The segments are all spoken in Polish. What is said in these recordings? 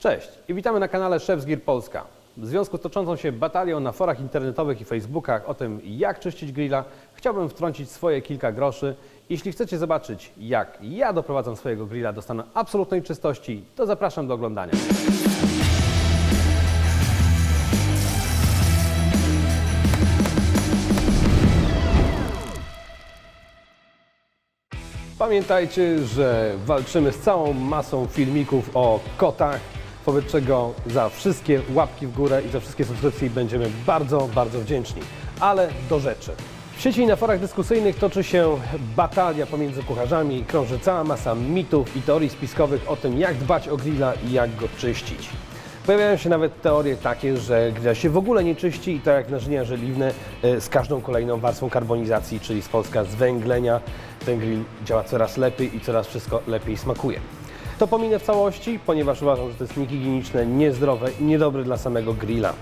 Cześć i witamy na kanale Chef's Gear Polska. W związku z toczącą się batalią na forach internetowych i facebookach o tym, jak czyścić grilla, chciałbym wtrącić swoje kilka groszy. Jeśli chcecie zobaczyć, jak ja doprowadzam swojego grilla do stanu absolutnej czystości, to zapraszam do oglądania. Pamiętajcie, że walczymy z całą masą filmików o kotach, wobec czego za wszystkie łapki w górę i za wszystkie subskrypcje będziemy bardzo, bardzo wdzięczni. Ale do rzeczy. W sieci i na forach dyskusyjnych toczy się batalia pomiędzy kucharzami, krąży cała masa mitów i teorii spiskowych o tym, jak dbać o grilla i jak go czyścić. Pojawiają się nawet teorie takie, że grilla się w ogóle nie czyści i tak jak naczynia żeliwne e, z każdą kolejną warstwą karbonizacji, czyli z Polska zwęglenia, ten grill działa coraz lepiej i coraz wszystko lepiej smakuje. To pominę w całości, ponieważ uważam, że to jest niehigieniczne, niezdrowe i niedobre dla samego grilla.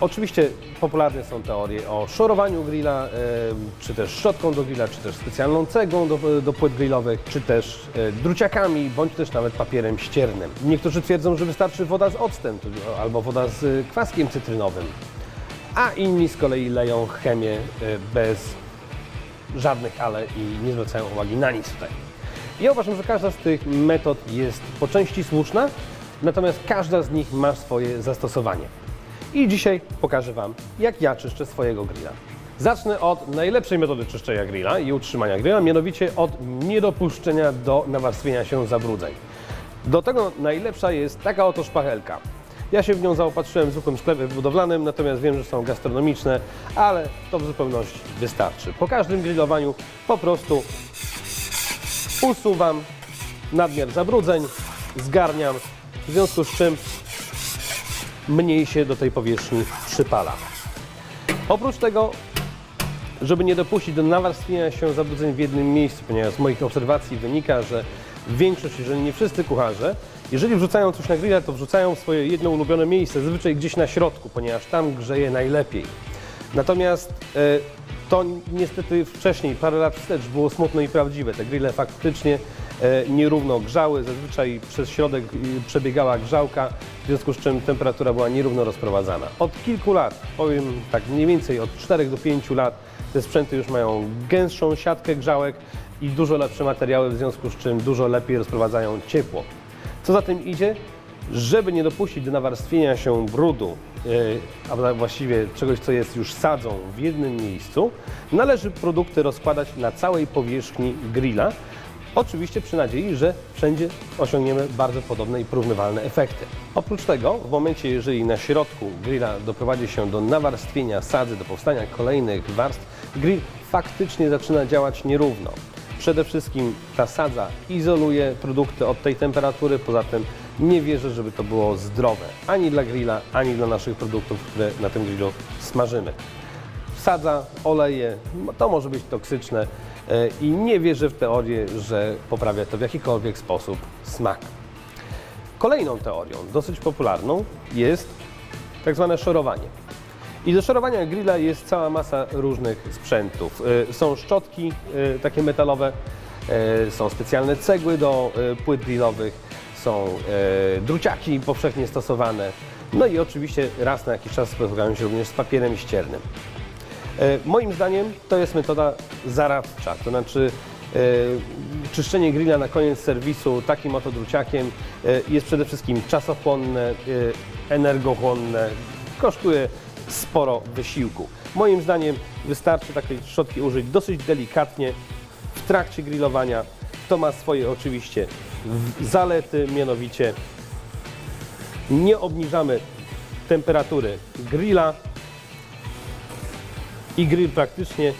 Oczywiście popularne są teorie o szorowaniu grilla, e, czy też szczotką do grilla, czy też specjalną cegłą do, do płyt grillowych, czy też e, druciakami, bądź też nawet papierem ściernym. Niektórzy twierdzą, że wystarczy woda z octem albo woda z e, kwaskiem cytrynowym, a inni z kolei leją chemię bez żadnych ale i nie zwracają uwagi na nic tutaj. Ja uważam, że każda z tych metod jest po części słuszna, natomiast każda z nich ma swoje zastosowanie. I dzisiaj pokażę Wam, jak ja czyszczę swojego grilla. Zacznę od najlepszej metody czyszczenia grilla i utrzymania grilla, mianowicie od niedopuszczenia do nawarstwienia się zabrudzeń. Do tego najlepsza jest taka oto szpachelka. Ja się w nią zaopatrzyłem w zwykłym sklepie budowlanym, natomiast wiem, że są gastronomiczne, ale to w zupełności wystarczy. Po każdym grillowaniu po prostu usuwam nadmiar zabrudzeń, zgarniam, w związku z czym mniej się do tej powierzchni przypala. Oprócz tego, żeby nie dopuścić do nawarstwienia się zabrudzeń w jednym miejscu, ponieważ z moich obserwacji wynika, że większość, jeżeli nie wszyscy kucharze, jeżeli wrzucają coś na grilla, to wrzucają swoje jedno ulubione miejsce, zazwyczaj gdzieś na środku, ponieważ tam grzeje najlepiej. Natomiast e, to niestety wcześniej, parę lat wstecz, było smutne i prawdziwe. Te grille faktycznie e, nierówno grzały, zazwyczaj przez środek y, przebiegała grzałka, w związku z czym temperatura była nierówno rozprowadzana. Od kilku lat, powiem tak mniej więcej od 4 do 5 lat, te sprzęty już mają gęstszą siatkę grzałek i dużo lepsze materiały, w związku z czym dużo lepiej rozprowadzają ciepło. Co za tym idzie? Żeby nie dopuścić do nawarstwienia się brudu, yy, a właściwie czegoś, co jest już sadzą w jednym miejscu, należy produkty rozkładać na całej powierzchni grilla. Oczywiście przy nadziei, że wszędzie osiągniemy bardzo podobne i porównywalne efekty. Oprócz tego, w momencie, jeżeli na środku grilla doprowadzi się do nawarstwienia sadzy, do powstania kolejnych warstw, grill faktycznie zaczyna działać nierówno. Przede wszystkim ta sadza izoluje produkty od tej temperatury, poza tym nie wierzę, żeby to było zdrowe ani dla grilla, ani dla naszych produktów, które na tym grillu smażymy. Sadza, oleje, no to może być toksyczne e, i nie wierzę w teorię, że poprawia to w jakikolwiek sposób smak. Kolejną teorią, dosyć popularną, jest tak zwane szorowanie. I do szorowania grilla jest cała masa różnych sprzętów. Y, Są szczotki y, takie metalowe, są specjalne cegły do płyt grillowych, są y, druciaki powszechnie stosowane. No i oczywiście raz na jakiś czas spotykają się również z papierem ściernym. E, Moim zdaniem to jest metoda zaradcza, to znaczy e, czyszczenie grilla na koniec serwisu takim oto druciakiem e, jest przede wszystkim czasochłonne, e, energochłonne, kosztuje sporo wysiłku. Moim zdaniem wystarczy takiej szczotki użyć dosyć delikatnie w trakcie grillowania. To ma swoje oczywiście zalety, mianowicie nie obniżamy temperatury grilla, i grill praktycznie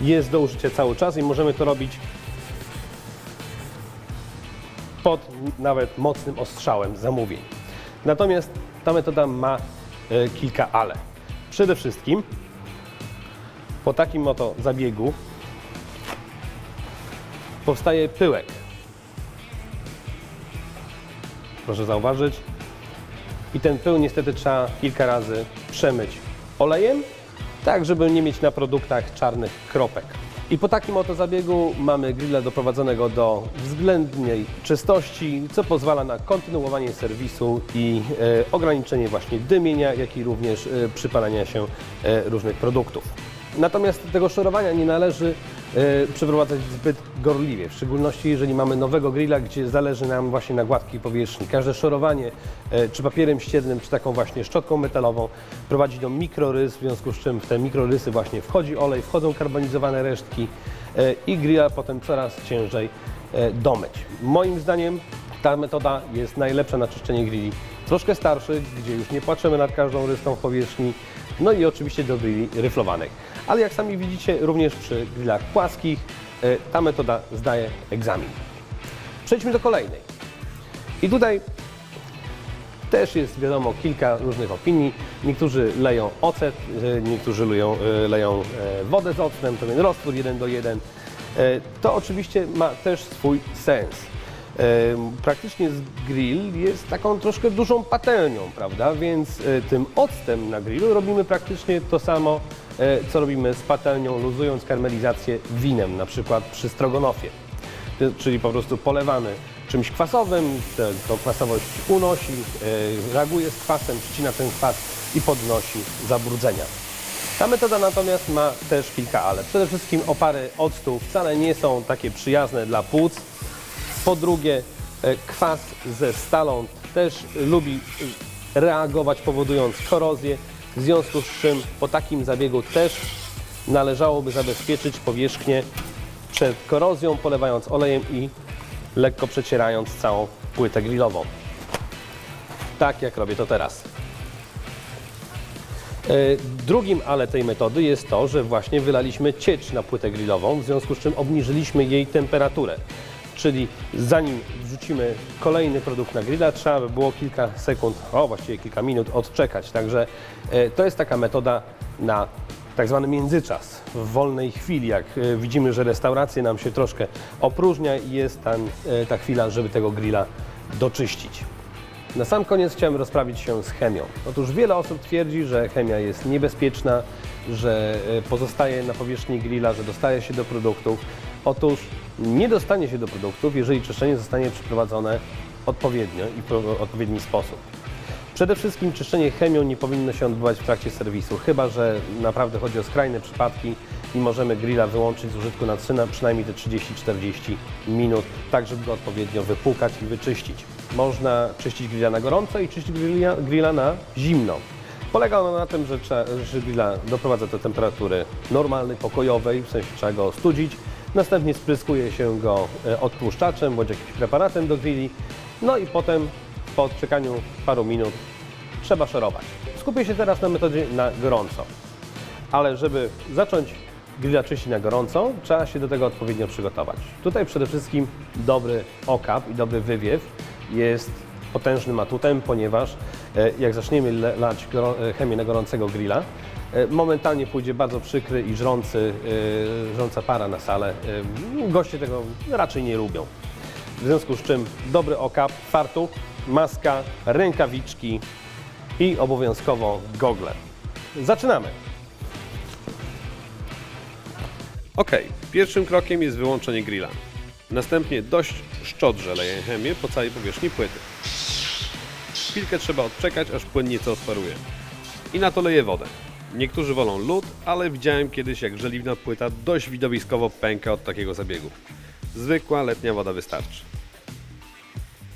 jest do użycia cały czas i możemy to robić pod nawet mocnym ostrzałem zamówień. Natomiast ta metoda ma e, kilka ale. Przede wszystkim po takim oto zabiegu powstaje pyłek. Proszę zauważyć. I ten pył niestety trzeba kilka razy przemyć olejem, tak żeby nie mieć na produktach czarnych kropek. I po takim oto zabiegu mamy grilla doprowadzonego do względnej czystości, co pozwala na kontynuowanie serwisu i e, ograniczenie właśnie dymienia, jak i również e, przypalania się e, różnych produktów. Natomiast tego szorowania nie należy przeprowadzać zbyt gorliwie, w szczególności jeżeli mamy nowego grilla, gdzie zależy nam właśnie na gładkiej powierzchni. Każde szorowanie, e, czy papierem ściernym, czy taką właśnie szczotką metalową prowadzi do mikrorys, w związku z czym w te mikrorysy właśnie wchodzi olej, wchodzą karbonizowane resztki e, i grilla potem coraz ciężej e, domyć. Moim zdaniem ta metoda jest najlepsza na czyszczenie grilli troszkę starszych, gdzie już nie płaczemy nad każdą ryską w powierzchni, no i oczywiście do grilli ryflowanych. Ale jak sami widzicie, również przy grillach płaskich e, ta metoda zdaje egzamin. Przejdźmy do kolejnej. I tutaj też jest wiadomo kilka różnych opinii. Niektórzy leją ocet, e, niektórzy leją, e, leją e, wodę z octem, pewien roztwór 1 do 1. E, To oczywiście ma też swój sens. Praktycznie grill jest taką troszkę dużą patelnią, prawda? Więc e, tym octem na grillu robimy praktycznie to samo, e, co robimy z patelnią, luzując karmelizację winem, na przykład przy strogonofie czyli po prostu polewany czymś kwasowym, tą kwasowość unosi, e, reaguje z kwasem, ścina ten kwas i podnosi zabrudzenia. Ta metoda natomiast ma też kilka ale. Przede wszystkim opary octu wcale nie są takie przyjazne dla płuc. Po drugie, e, kwas ze stalą też lubi e, reagować, powodując korozję, w związku z czym po takim zabiegu też należałoby zabezpieczyć powierzchnię przed korozją, polewając olejem i lekko przecierając całą płytę grillową. Tak jak robię to teraz. E, Drugim ale tej metody jest to, że właśnie wylaliśmy ciecz na płytę grillową, w związku z czym obniżyliśmy jej temperaturę. Czyli zanim wrzucimy kolejny produkt na grilla, trzeba by było kilka sekund, o właściwie kilka minut odczekać. Także e, to jest taka metoda na tak zwany międzyczas, w wolnej chwili, jak e, widzimy, że restauracje nam się troszkę opróżnia i jest tam e, ta chwila, żeby tego grilla doczyścić. Na sam koniec chciałem rozprawić się z chemią. Otóż wiele osób twierdzi, że chemia jest niebezpieczna, że pozostaje na powierzchni grilla, że dostaje się do produktów. Otóż nie dostanie się do produktów, jeżeli czyszczenie zostanie przeprowadzone odpowiednio i w odpowiedni sposób. Przede wszystkim czyszczenie chemią nie powinno się odbywać w trakcie serwisu, chyba że naprawdę chodzi o skrajne przypadki i możemy grilla wyłączyć z użytku na przynajmniej te 30-40 minut, tak żeby go odpowiednio wypłukać i wyczyścić. Można czyścić grilla na gorąco i czyścić grilla, grilla na zimno. Polega ono na tym, że, trzeba, że grilla doprowadza do temperatury normalnej, pokojowej, w sensie trzeba go ostudzić. Następnie spryskuje się go e, odtłuszczaczem bądź jakimś preparatem do grilli. No i potem po odczekaniu paru minut trzeba szorować. Skupię się teraz na metodzie na gorąco. Ale żeby zacząć grilla czyścić na gorąco, trzeba się do tego odpowiednio przygotować. Tutaj przede wszystkim dobry okap i dobry wywiew jest potężnym atutem, ponieważ e, jak zaczniemy lać e, chemię na gorącego grilla, e, momentalnie pójdzie bardzo przykry i żrący, żrąca para na salę. Goście tego raczej nie lubią. W związku z czym dobry okap, fartuch, maska, rękawiczki i obowiązkowo gogle. Zaczynamy! Ok, pierwszym krokiem jest wyłączenie grilla. Następnie dość szczodrze leję chemię po całej powierzchni płyty. Chwilkę trzeba odczekać, aż płyn nieco osparuje. I na to leję wodę. Niektórzy wolą lód, ale widziałem kiedyś jak żeliwna płyta dość widowiskowo pęka od takiego zabiegu. Zwykła letnia woda wystarczy.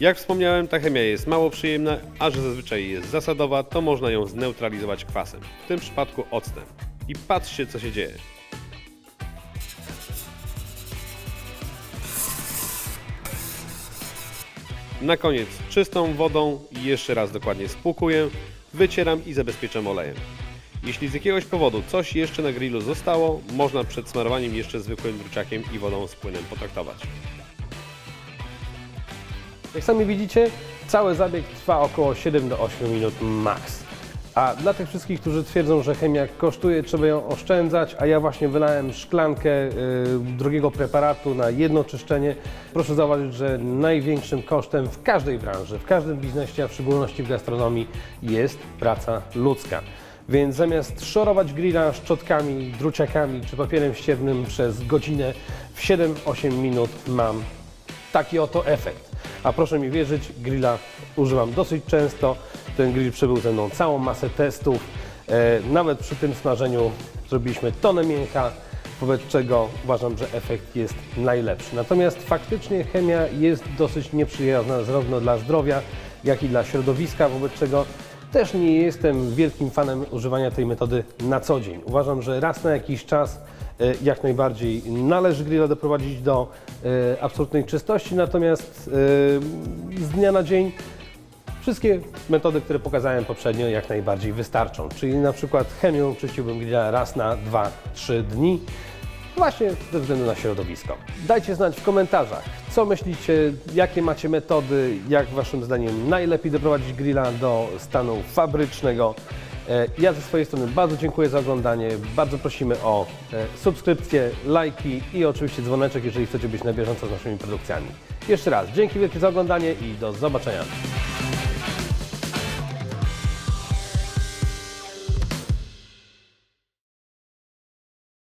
Jak wspomniałem, ta chemia jest mało przyjemna, a że zazwyczaj jest zasadowa, to można ją zneutralizować kwasem, w tym przypadku octem. I patrzcie co się dzieje. Na koniec czystą wodą jeszcze raz dokładnie spłukuję, wycieram i zabezpieczam olejem. Jeśli z jakiegoś powodu coś jeszcze na grillu zostało, można przed smarowaniem jeszcze zwykłym druciakiem i wodą z płynem potraktować. Jak sami widzicie, cały zabieg trwa około 7 do 8 minut max. A dla tych wszystkich, którzy twierdzą, że chemia kosztuje, trzeba ją oszczędzać, a ja właśnie wylałem szklankę y, drogiego preparatu na jedno czyszczenie, proszę zauważyć, że największym kosztem w każdej branży, w każdym biznesie, a w szczególności w gastronomii jest praca ludzka. Więc zamiast szorować grilla szczotkami, druciakami czy papierem ściernym przez godzinę, w 7-8 minut mam taki oto efekt. A proszę mi wierzyć, grilla używam dosyć często. Ten grill przebył ze mną całą masę testów. E, nawet przy tym smażeniu zrobiliśmy tonę mięcha, wobec czego uważam, że efekt jest najlepszy. Natomiast faktycznie chemia jest dosyć nieprzyjazna zarówno dla zdrowia, jak i dla środowiska, wobec czego też nie jestem wielkim fanem używania tej metody na co dzień. Uważam, że raz na jakiś czas e, jak najbardziej należy grilla doprowadzić do e, absolutnej czystości, natomiast z dnia na dzień wszystkie metody, które pokazałem poprzednio jak najbardziej wystarczą. Czyli na przykład chemią czyściłbym grilla raz na 2-3 dni, właśnie ze względu na środowisko. Dajcie znać w komentarzach, co myślicie, jakie macie metody, jak waszym zdaniem najlepiej doprowadzić grilla do stanu fabrycznego. E, Ja ze swojej strony bardzo dziękuję za oglądanie, bardzo prosimy o e, subskrypcje, lajki i oczywiście dzwoneczek, jeżeli chcecie być na bieżąco z naszymi produkcjami. Jeszcze raz, dzięki wielkie za oglądanie i do zobaczenia.